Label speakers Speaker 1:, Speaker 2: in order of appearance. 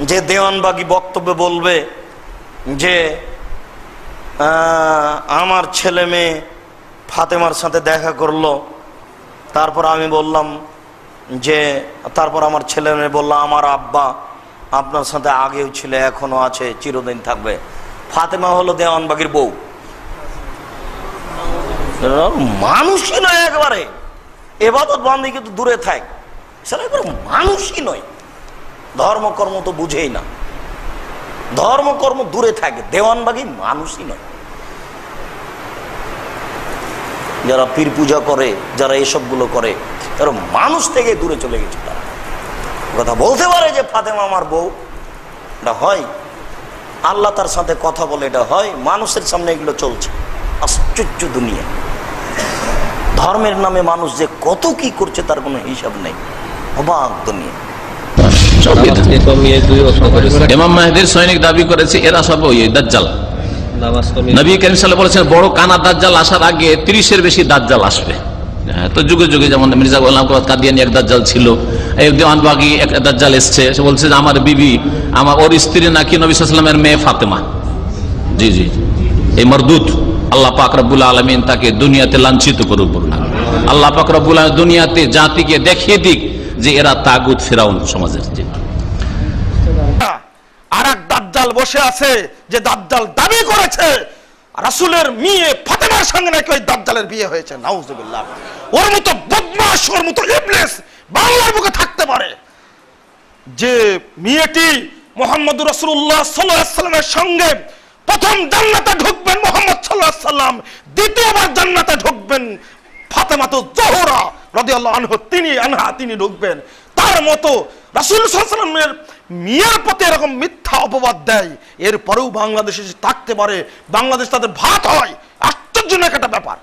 Speaker 1: যে দেওয়ানবাগি বক্তব্যে বলবে যে আমার ছেলে মেয়ে ফাতেমার সাথে দেখা করল। তারপর আমি বললাম যে, তারপর আমার ছেলে মেয়ে বলল, আমার আব্বা আপনার সাথে আগেও ছিল, এখনও আছে, চিরদিন থাকবে। ফাতেমা হলো দেওয়ানবাগির বউ। মানুষই নয় একবারে। এবাদত বান্ধি কিন্তু দূরে থাক। সেটা মানুষই নয়। ধর্মকর্ম তো বুঝেই না। ধর্মকর্ম দূরে থাকে, দেওয়ানবাগি মানুষই নয়। যারা পীর পূজা করে, যারা এসবগুলো করে, তারা মানুষ থেকে দূরে চলে গেছে তারা। কথা বলতে পারে যে ফাতেমা আমার বউ, এটা হয়। আল্লাহ তার সাথে কথা বলে এটা হয়, মানুষের সামনে এগুলো চলছে। আশ্চর্য দুনিয়া। ধর্মের নামে মানুষ যে কত কি করছে তার কোনো হিসাব নেই। অবাক দুনিয়া।
Speaker 2: সব বিদআত।
Speaker 3: নামাজকে কমিয়ে দুই অক্ষ করেছে
Speaker 2: ইমাম মাহেদির সৈনিক দাবি করেছে এরা সব ওই দাজ্জাল। নবী করিম আলাইহি বলেছেন বড় কানা দাজ্জাল আসার আগে তিরিশের বেশি দাজ্জাল আসবে। হ্যাঁ, তো যুগে যুগে যেমন মির্জা গোলাম কাদিয়ানি এক দাজ্জাল ছিল এই দেওয়ানবাগি এক দাজ্জাল এসছে সে বলছে যে আমার বিবি আমার ওর স্ত্রী নাকি নবী সাল্লামের মেয়ে ফাতেমা। জি জি এই মরদুত আল্লাহ পাক রব্বুল আলমিন তাকে দুনিয়াতে লাঞ্ছিত করুক বলুন আল্লাহ পাক রব্বুল দুনিয়াতে জাতিকে দেখিয়ে দিক যে এরা তাগুত ফেরাউন সমাজের জি
Speaker 4: আর এক দাজ্জাল বসে আছে, যে দাজ্জাল দাবি করেছে, রাসূলের মেয়ে ফাতেমার সঙ্গে নাকি ওই দাজ্জালের বিয়ে হয়েছে, নাউজুবিল্লাহ। ওর মতো বদমাশ, ওর মতো ইবলিস বাংলার বুকে থাকতে পারে। যে মেয়েটি মোহাম্মদ রসুল্লাহ সাল্লামের সঙ্গে প্রথম জান্নাতে ঢুকবেন মোহাম্মদ সাল্লাহ সাল্লাম, দ্বিতীয়বার জান্নাতে ঢুকবেন ফাতেমা তো জোহরা। তিনি ঢুকবেন তার মতো রাসুল সাল্লামের মিয়ার প্রতি এরকম মিথ্যা অপবাদ দেয়, এরপরেও বাংলাদেশে থাকতে পারে, বাংলাদেশ তাদের ভাত হয়। আশ্চর্যজনক একটা ব্যাপার।